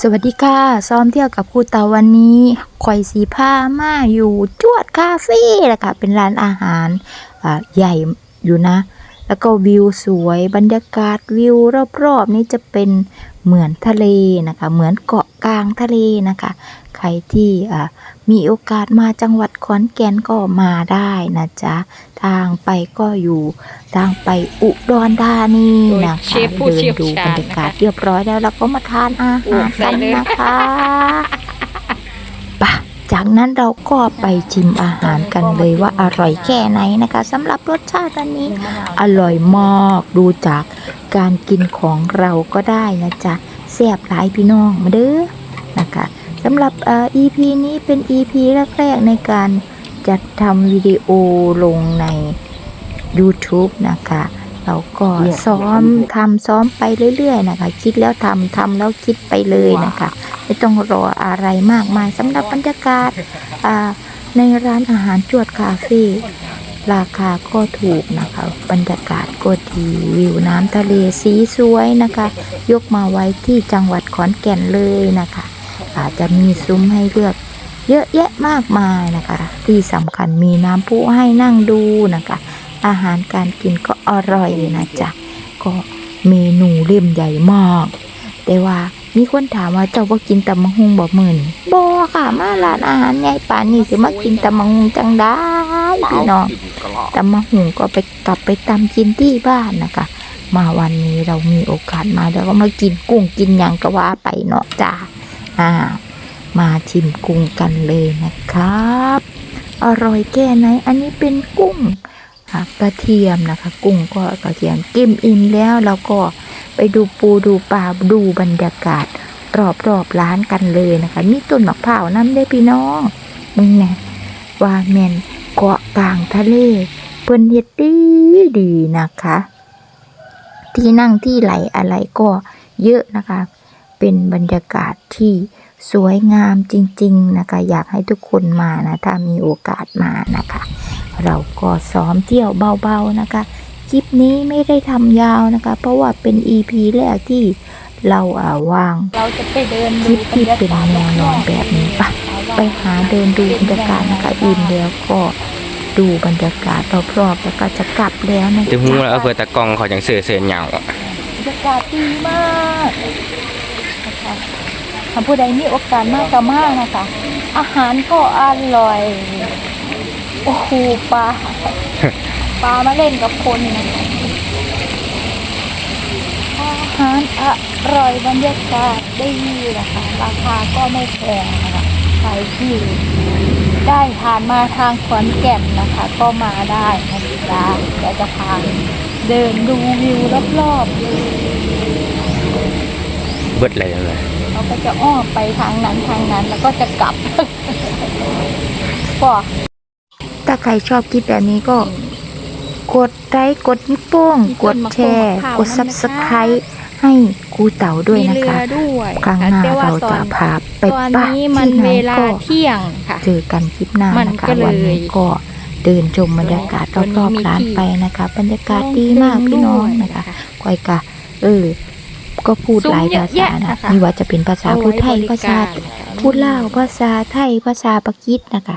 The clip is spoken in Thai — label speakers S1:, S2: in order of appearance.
S1: สวัสดีค่ะ ซ้อมเที่ยวกับครูเตาวันนี้คอยสีผ้ามาอยู่จวดคาเฟ่แหละค่ะเป็นร้านอาหารใหญ่อยู่นะ แล้วก็วิวสวยบรรยากาศวิวรอบๆ นี้จะเป็นเหมือนทะเลนะคะ เหมือนเกาะกลางทะเลนะคะ ครที่อ่ามีโอกาสมาจังหวัดขอนแก่นก็มาได้นะจ๊ะ ทางไปก็อยู่ทางไปอุดรธานีนะ
S2: โดยเช
S1: คะ
S2: ฟผู้
S1: เดิ
S2: เชี่
S1: น
S2: ยว
S1: ดู
S2: ชา
S1: บร
S2: ญ
S1: รยากาศ
S2: นะคะ
S1: เรียบร้อยแล้วเราก็มาทานอาหารกันนะคะปะจากนั้นเราก็ไปชิมอาหารกันเลยว่าอร่อยแค่ไหนนะคะสำหรับรสชาติอันนี้ อร่อยมากดูจากการกินของเราก็ได้นะจ๊ะแซ่บหลายพี่น้องมาเด้อนะคะ สำหรับเอ่อ EP นี้เป็น EP แรกๆในการจัดทำวิดีโอลงใน YouTube นะคะเราก็ซ้อมทำซ้อมไปเรื่อยๆนะคะ คิดแล้วทำทำแล้วคิดไปเลยนะคะ ไม่ต้องรออะไรมากมายสำหรับบรรยากาศอ่าในร้านอาหารจวดคาเฟ่ราคาก็ถูกนะคะ บรรยากาศก็ดีวิวน้ำทะเลสีสวยนะคะ ยกมาไว้ที่จังหวัดขอนแก่นเลยนะคะ อาจจะมีซุ้มให้เลือก เยอะแยะมากมายนะคะ ที่สำคัญมีน้ำพุให้นั่งดูนะคะ อาหารการกินก็อร่อยนะจ๊ะก็เมนูเล่มใหญ่มาก แต่ว่ามีคนถามว่าเจ้าว่ากินตำมังหุงบ่มื่นบ่ค่ะมาร้านอาหารใหญ่ป่านนี้สิมากินตำมังหุงจังได้พี่น้องตำมังหุงก็ไปกลับไปตำกินที่บ้านนะคะ มาวันนี้เรามีโอกาสมาแล้วก็มากินกุ้งกินยังก็ว่าไปเนาะจ้า อ่า มาชิมกุ้งกันเลยนะครับ อร่อยแค่ไหน อันนี้เป็นกุ้งกระเทียมนะคะ กุ้งก็กระเทียมกิมอิ่มแล้วเราก็ไปดูปูดูปลาดูบรรยากาศ รอบรอบๆร้านกันเลยนะคะ มีต้นมะพร้าวน้ำได้พี่น้องมึงไงว่าแมนเกาะกลางทะเลเพิ่นเฮ็ดดีดีนะคะ ที่นั่งที่ไหลอะไรก็เยอะนะคะ เป็นบรรยากาศที่สวยงามจริง ๆ นะคะ อยากให้ทุกคนมานะ ถ้ามีโอกาสมานะคะ เราก็ซ้อมเที่ยวเบาๆนะคะคลิปนี้ไม่ได้ทำยาวนะคะ เพราะว่าเป็น EP แรกที่เราอ่าวาง
S2: เราจะไปเดิน
S1: ค
S2: ดู
S1: ลิปที่เป็นแนวนอนแบบนี้ปะไปหาเดินดูบรรยากาศนะคะอิ่มแล้วก็ดูบรรยากาศรอบๆแล้วก็จะกลับแล้วนะ
S3: จะหู
S1: จ๊ะ
S3: แล้วเอาเพื่อตะกล้องเขาจังเสือเสือเหยาอะ
S1: บรรยากาศดีมาก นะคะถ้าผู้ใดมีโอกาสมากก็มากนะคะ อาหารก็อร่อย โอ้โหปลา ปลามาเล่นกับคนนะคะอาหารอร่อยบรรยากาศได้ดีนะคะ ราคาก็ไม่แพงนะคะใครที่ได้ผ่านมาทางขอนแก่นนะคะ ก็มาได้นะจ๊ะเดี๋ยวจะพาเดินดูวิวรอบๆ
S3: เบิดอะไรยังไง
S1: เราก็จะอ้อมไปทางนั้นทางนั้นแล้วก็จะกลับก็ถ้าใครชอบคลิปแบบนี้ก็ กดไลค์กดนิ้วโป้ง กดแชร์ กด subscribe ให้ครูเต๋าด้วย
S2: มี
S1: นะ
S2: เรือ
S1: คะ
S2: ด้วย
S1: ครั้งหน้า
S2: แต่ว่า
S1: เรา
S2: ตอ
S1: จะ
S2: น
S1: พาไป
S2: ตอน
S1: ปะ
S2: นี้มัน
S1: ที่ไหน
S2: เวลา
S1: ก็
S2: เที่ยงค่ะ
S1: เจอกันคลิปหน้า
S2: มัน
S1: นะคะ
S2: ก็เลย
S1: วันนี้ก็เดินชมบรรยากาศร
S2: วันนี้
S1: อบ
S2: มี
S1: ๆร้าน
S2: ที่
S1: ไปนะคะ บรรยากาศดีมากพี่น้องนะคะก้อยกะเออ ก็พูดหลายภาษานะนี่ว่าจะเป็นภาษาพูดไทยภาษาพูดลาวภาษาไทยภาษาปากีสนะคะ